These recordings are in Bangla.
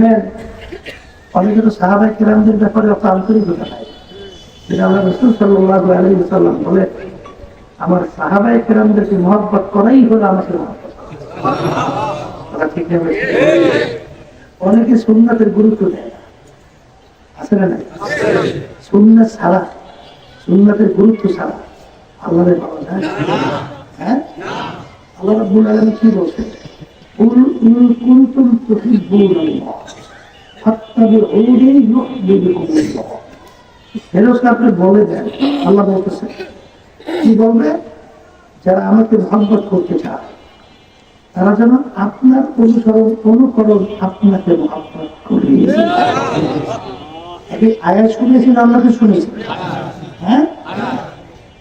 শুনেন অনেকে সাহাবাই কিরামদের ব্যাপারে অত আন্তরিকতা আল্লাহ রসুল সাল্লাহ আলী সাল্লাম আমার সাহাবাই কিরামদেরকে মহব্বত করাই হলো আমাকে অনেকে সুন্নাতের গুরুত্ব দেয় আছে না সুন্নাত ছাড়া, সুন্নাতের গুরুত্ব ছাড়া আল্লাহরে যায় হ্যাঁ? আল্লাহ রাব্বুল আলামিন কি বলছেন? قل إن كنتم تحبون الله فاتبعوني يحببكم الله ফেরোজকে আপনি বলে দেন আল্লাহ বলতেছে কি বলবে যারা আমাকে মহব্বত করতে চায় তারা যেন আপনার অনুসরণ অনুকরণ আপনাকে মহব্বত করি এই আয়াত শুনেছেন আল্লাহকে শুনেছেন হ্যাঁ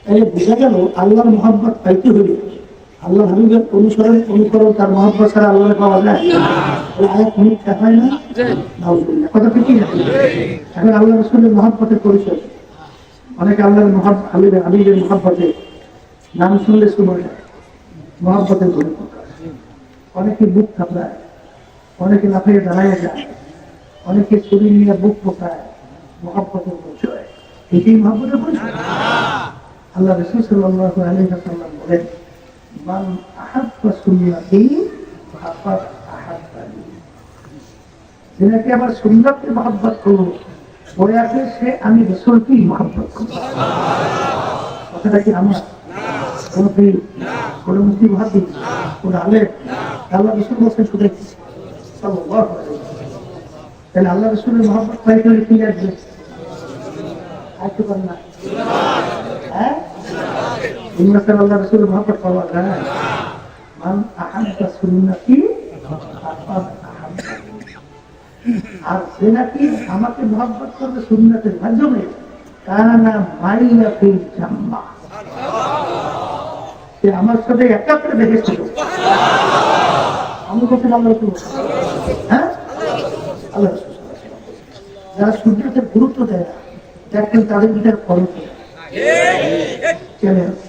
তাহলে বোঝা গেল আল্লাহর মহব্বত পাইতে হলে আল্লাহ হাবিবের অনুসরণ, অনুকরণ তার মহব্বত ছাড়া আল্লাহ পাওয়া যায় আয়াত মিথ্যা হয় না। কথা ঠিকই না এখন আল্লাহ রসুলের মহব্বতের পরিচয়। অনেকে আল্লাহর মহাব হাবিবের হাবিবের মহব্বতে নাম শুনলে শুনে যায় মহব্বতের প্রকাশ অনেকে বুক থাপড়ায় অনেকে লাফিয়ে দাঁড়ায় যায়। অনেকে শরীর নিয়ে বুক পোকায় মহাব্বতের পরিচয়। এটাই মহাব্বতের পরিচয়। আল্লাহ রসুল সাল্লাহ আলী সাল্লাম বলেন মান আহাব্বা সুন্নাতি ফাকাদ আহাব্বানি। যে নাকি আমার সুন্নাতকে মহাব্বত করব পরে আছে সে আমি রসুলকেই মহাব্বত করব কথাটা কি আমার? কোন পীর কোন মুক্তি ভাবি? আলে আল্লাহ রসুল বলছেন শুধু। তাহলে আল্লাহ রসুলের মহাব্বত পাইতে কি লাগবে? আসতে পারে না হ্যাঁ? সুন্নাতের আল্লাহ পাওয়া যায়। মান সুন্নতি। আর সে নাকি আমাকে মহব্বত করবে সুন্নতের মাধ্যমে। কানা মাইয়া ফিল জাম্মা। সে আমার সাথে একাত্রে দেখেছিল আমি কোথায় আল্লাহ রসুল হ্যাঁ? আল্লাহ যারা সূর্যকে গুরুত্ব দেয় না দেখবেন তাদের ভিতরে ফলন চলে আসে।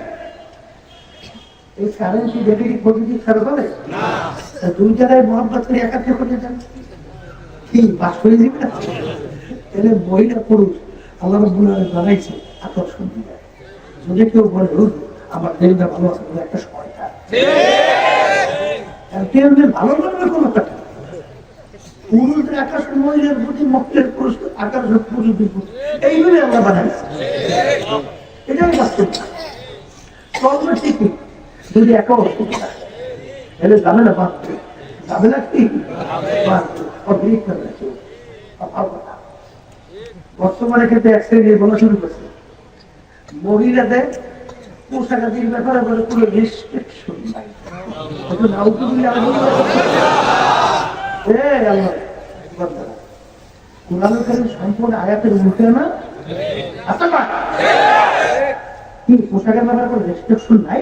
এই কারেন্ট কি নেগেটিভ পজিটিভ ছাড়া হবে? দুই জায়গায় মোহাম্মত করে একাত্রে করে যান কি বাস করে দিবে না তাহলে মহিলা পুরুষ আল্লাহ রব্বুল আলামিন বানাইছে আকর্ষণ দিবে যদি কেউ বলে হুজুর আমার দেহটা ভালো আছে বলে একটা সময় থাকে। যে ভালো লাগবে কোনো কথা পুরুষদের আকাশ মহিলার প্রতি মক্কের পুরুষ আকাশ পুরুষদের প্রতি। এইগুলি আমরা বানাইছি। এটাই বাস্তব। চলবে ঠিকই যদি একা হয়, তাহলে যাবে না বাঁধতে যাবে না কি। বর্তমানে কিন্তু এক শ্রেণির বলা শুরু করছে। মহিলাদের পোশাকাদির ব্যাপারে বলে পুরো রেস্ট্রিকশন সম্পূর্ণ আয়াতের উল্টে না? কি পোশাকের ব্যাপারে রেস্ট্রিকশন নাই?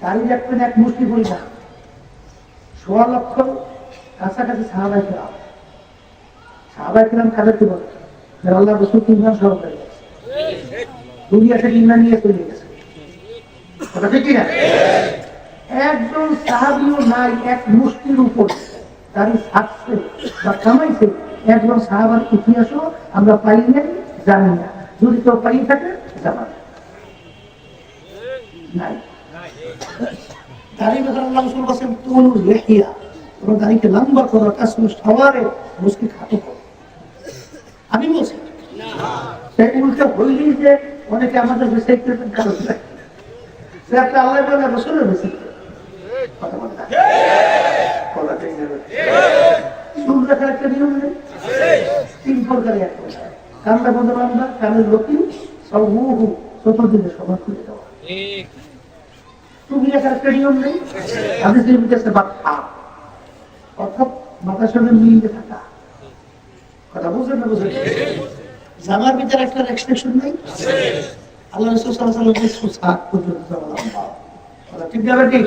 তারই দেখবেন এক মুষ্টি পরিমাণ সোয়া লক্ষ কাছাকাছি সাহাবাই কেরাম। সাহাবাই কিরাম কাদেরকে বলে যারা আল্লাহ রসুল ইমান সহকারী দুনিয়া থেকে নিয়ে চলে গেছে। কথা ঠিক কিনা? একজন সাহাবিও নাই, এক মুষ্টির উপর। দাঁড়ি থাকছে বা কামাইছে একজন সাহাবার ইতিহাসও আমরা পাই নাই, জানি না। যদি কেউ পাই থাকে জানা নাই। দাড়ি বেকার আল্লাহ রসুল বলছেন তুল লেহিয়া। তোমার দাড়িকে লম্বা করো কাজ সবারে মুশকিল খাটো করো। আমি বলছি, সে উল্টো হইলেই যে অনেকে আমাদের বেশি কারণ সে একটা আল্লাহ বলে, রসুলের বেশি কথা বলে না। কথা ঠিক না। চুল রাখার একটা নিয়ম নেই। তিন প্রকারে এক প্রকার। কান্দা বন্ধ বান্ধা কানের লতি, সব হু হু, চতুর্দিকে সবার খুলে দেওয়া। তুমি রাখার একটা নিয়ম নেই আমি যে বিদেশে বাচ্চা অর্থাৎ মাথার সঙ্গে মিলিয়ে থাকা কথা বুঝলেন না বুঝলেন জামার ভিতরে একটা রেস্ট্রিকশন নেই আল্লাহ রসুল সাল্লাহ সাল্লাম সুসাদ পর্যন্ত জামা লম্বা কথা ঠিক যাবে ঠিক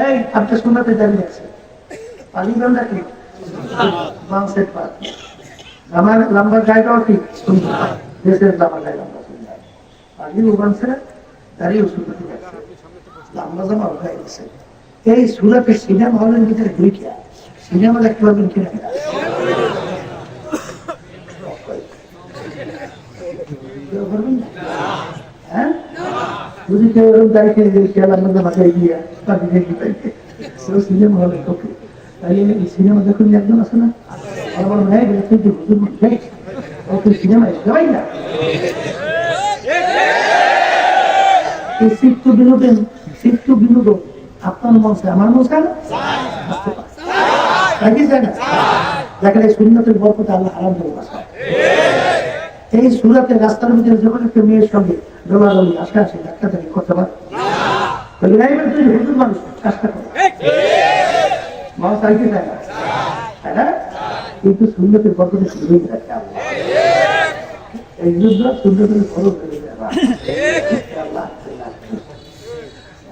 এই আপনার শোনাতে দাঁড়িয়ে আছে পানি বান্ধা কি মাংসের পাত আমার লম্বা গায়েটাও ঠিক সুন্দর দেশের লম্বা গায়ে লম্বা সুন্দর পানিও বানছে দাঁড়িয়েও সুন্দর ঠিক আছে লম্বা জামা গায়ে গেছে এই সুরাতে সিনেমা হলের ভিতরে ঢুকিয়া সিনেমা দেখতে পারবেন কিনা? হ্যাঁ? যদি কেউ এরকম কিনে দিয়ে খেয়াল আমাদের মাথায় গিয়া তার দিকে সিনেমা হলে ওকে এই সিনেমা দেখুন একজন আছে না? আমার ভাই তুই যে হুজুর সিট তো বিনোদন। আপনার মন চায় আমার মন চায় না? তাই চায় না দেখেন এই শূন্যতের বরকতে আল্লাহ হারাম করে বাসা এই সুরাতে রাস্তার ভিতরে যখন একটা মেয়ের সঙ্গে দোলাদলি আশা আছে ডাক্তার করতে পারে এই তুই হুজুর মানুষ চেষ্টা করে। মানুষ চাইতে চায় না। তাই না? কিন্তু শূন্যতের বরকতে হয়ে যাচ্ছে এই যুদ্ধ শূন্যতের ফরক হয়ে আল্লাহ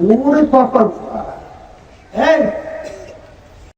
নাউজুবিল্লাহ ওরে কপাল এই